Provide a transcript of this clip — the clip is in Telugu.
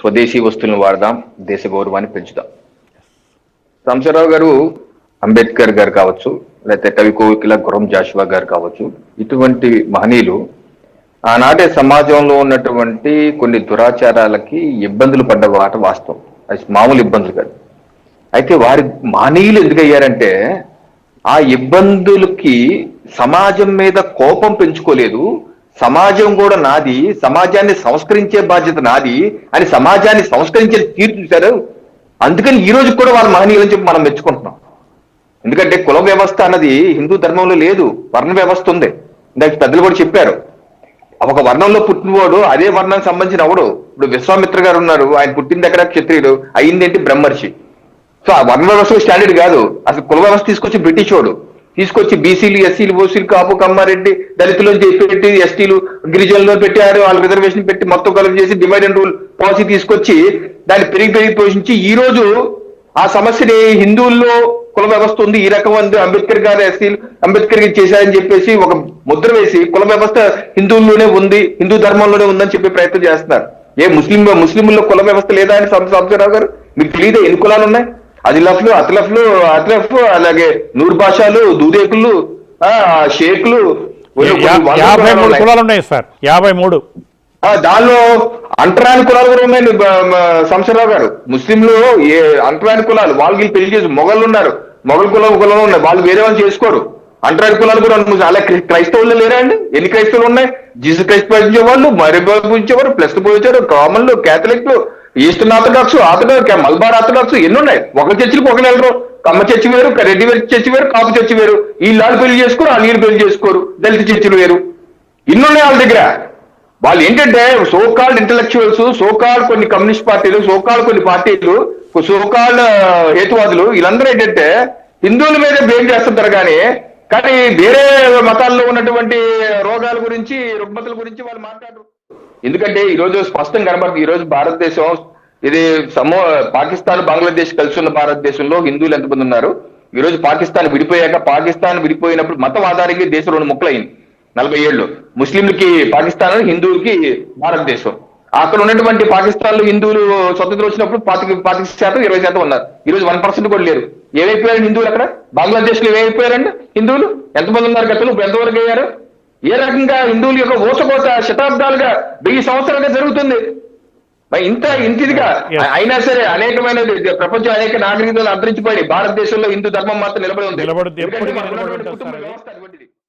స్వదేశీ వస్తువులను వాడదాం దేశ గౌరవాన్ని పెంచుదాం. సంసరావు గారు అంబేద్కర్ గారు కావచ్చు లేకపోతే కవి కోకిల గురం జాషువా గారు కావచ్చు ఇటువంటి మహనీయులు ఆనాటి సమాజంలో ఉన్నటువంటి కొన్ని దురాచారాలకి ఇబ్బందులు పడ్డ వాట వాస్తవం. అది మామూలు ఇబ్బందులు కాదు. అయితే వారి మహనీయులు ఎందుకు అయ్యారంటే ఆ ఇబ్బందులకి సమాజం మీద కోపం పెంచుకోలేదు సమాజం కూడా నాది సమాజాన్ని సంస్కరించే బాధ్యత నాది అని సమాజాన్ని సంస్కరించే తీరు చూశారు. అందుకని ఈ రోజు కూడా వాళ్ళ మహనీయులని చెప్పి మనం మెచ్చుకుంటున్నాం. ఎందుకంటే కుల వ్యవస్థ అన్నది హిందూ ధర్మంలో లేదు వర్ణ వ్యవస్థ ఉంది. ఇందాక పెద్దలు కూడా చెప్పారు. ఒక వర్ణంలో పుట్టినవాడు అదే వర్ణానికి సంబంధించిన అవడు ఇప్పుడు విశ్వామిత్ర గారు ఉన్నారు ఆయన పుట్టిన దగ్గర క్షత్రియుడు. అయిందేంటి బ్రహ్మర్షి. సో ఆ వర్ణ వ్యవస్థ స్టాండర్డ్ కాదు. అసలు కుల వ్యవస్థ తీసుకొచ్చి బ్రిటిష్ వాడు. తీసుకొచ్చి బీసీలు ఎస్సీలు ఓసీలు కాపు కమ్మారెడ్డి దళితులు పెట్టి ఎస్టీలు గిరిజనులు పెట్టారు వాళ్ళు రిజర్వేషన్ పెట్టి మొత్తం కలిపి చేసి డివైడ్ అండ్ రూల్ పాలసీ తీసుకొచ్చి దాన్ని పెరిగి పెరిగి పోషించి ఈ రోజు ఆ సమస్యని హిందువుల్లో కుల వ్యవస్థ ఉంది ఈ రకం ఉంది అంబేద్కర్ గారు ఎస్సీలు అంబేద్కర్ గారు చేశారని చెప్పేసి ఒక ముద్ర వేసి కుల వ్యవస్థ హిందువుల్లోనే ఉంది హిందూ ధర్మంలోనే ఉందని చెప్పే ప్రయత్నం చేస్తున్నారు ఏ ముస్లిం ముస్లింల్లో కుల వ్యవస్థ లేదా అని సంసారావు గారు మీకు తెలియదు ఎన్ని కులాలు ఉన్నాయి అదిలఫ్లు అతలఫ్లు అతలఫ్ అలాగే నూరు భాషలు దూదేకులు ఆ షేకులు యాభై మూడు కులాలు ఉన్నాయి సార్. యాభై మూడు. ఆ, దానిలో అంటరాని కులాలు కూడా ఉన్నాయి సంసరావు గారు. ముస్లింలు ఏ అంటరాని కులాలు వాళ్ళు వీళ్ళు పెళ్ళి చేసి మొగళ్ళు ఉన్నారు. మొగల్ కులం కులం ఉన్నాయి. వాళ్ళు వేరే వాళ్ళు చేసుకోరు. అంటరాని కులాలు కూడా. అలా క్రి- క్రైస్తవులు లేరా అండి? ఎన్ని క్రైస్తవులు ఉన్నాయి? జీసస్ క్రైస్ట్ పూజించే వాళ్ళు మరి పూజించేవారు ప్లస్ పూజించారు కామన్లు క్యాథలిక్లు eastern orthodox orthodox Malabar orthodox ఎన్ని ఉన్నాయి ఒక చర్చిలకు ఒకరు వెళ్ళరు. కమ్మ చర్చి వేరు రెడ్డి వేరు చర్చి వేరు కాపు చర్చి వేరు. వీళ్ళు పెళ్ళి చేసుకోరు వాళ్ళు వీళ్ళు పెళ్ళి చేసుకోరు. దళిత చర్చిలు వేరు. ఇన్ని ఉన్నాయి వాళ్ళ దగ్గర? వాళ్ళు ఏంటంటే so called intellectuals so called కొన్ని కమ్యూనిస్ట్ పార్టీలు సోకాల్డ్ కొన్ని పార్టీలు సోకాల్డ్ హేతువాదులు వీళ్ళందరూ ఏంటంటే హిందువుల మీద బ్లేమ్ చేస్తుంటారు కానీ కానీ వేరే మతాల్లో ఉన్నటువంటి రోగాల గురించి రుగ్మతల గురించి వాళ్ళు మాట్లాడరు. ఎందుకంటే ఈ రోజు స్పష్టం కనబడుతుంది ఈ రోజు భారతదేశం ఇది సమో పాకిస్తాన్ బంగ్లాదేశ్ కలిసి ఉన్న భారతదేశంలో హిందువులు ఎంతమంది ఉన్నారు? ఈ రోజు పాకిస్తాన్ విడిపోయాక పాకిస్తాన్ విడిపోయినప్పుడు మతం ఆధారంగా దేశం రెండు ముక్కలైంది. నలభై ఏళ్ళు. ముస్లింలకి పాకిస్తాన్ హిందువులకి భారతదేశం. అక్కడ ఉన్నటువంటి పాకిస్తాన్లో హిందువులు స్వతంత్రం వచ్చినప్పుడు పాతిక పాతిక శాతం ఇరవై శాతం ఉన్నారు. ఈ రోజు వన్ పర్సెంట్ కూడా లేరు. ఏమైపోయారు హిందువులు అక్కడ? బంగ్లాదేశ్లో ఏమైపోయారండి హిందువులు? ఎంతమంది ఉన్నారు గతంలో? ఎంతవరకు అయ్యారు? ఏ రకంగా హిందువుల యొక్క ఊసకోత శతాబ్దాలుగా వెయ్యి సంవత్సరాలుగా జరుగుతుంది? మరి ఇంత Yes. అయినా సరే అనేకమైన ప్రపంచం అనేక నాగరికతలు అంతరించిపోయి భారతదేశంలో హిందూ ధర్మం మాత్రం నిలబడి ఉంది.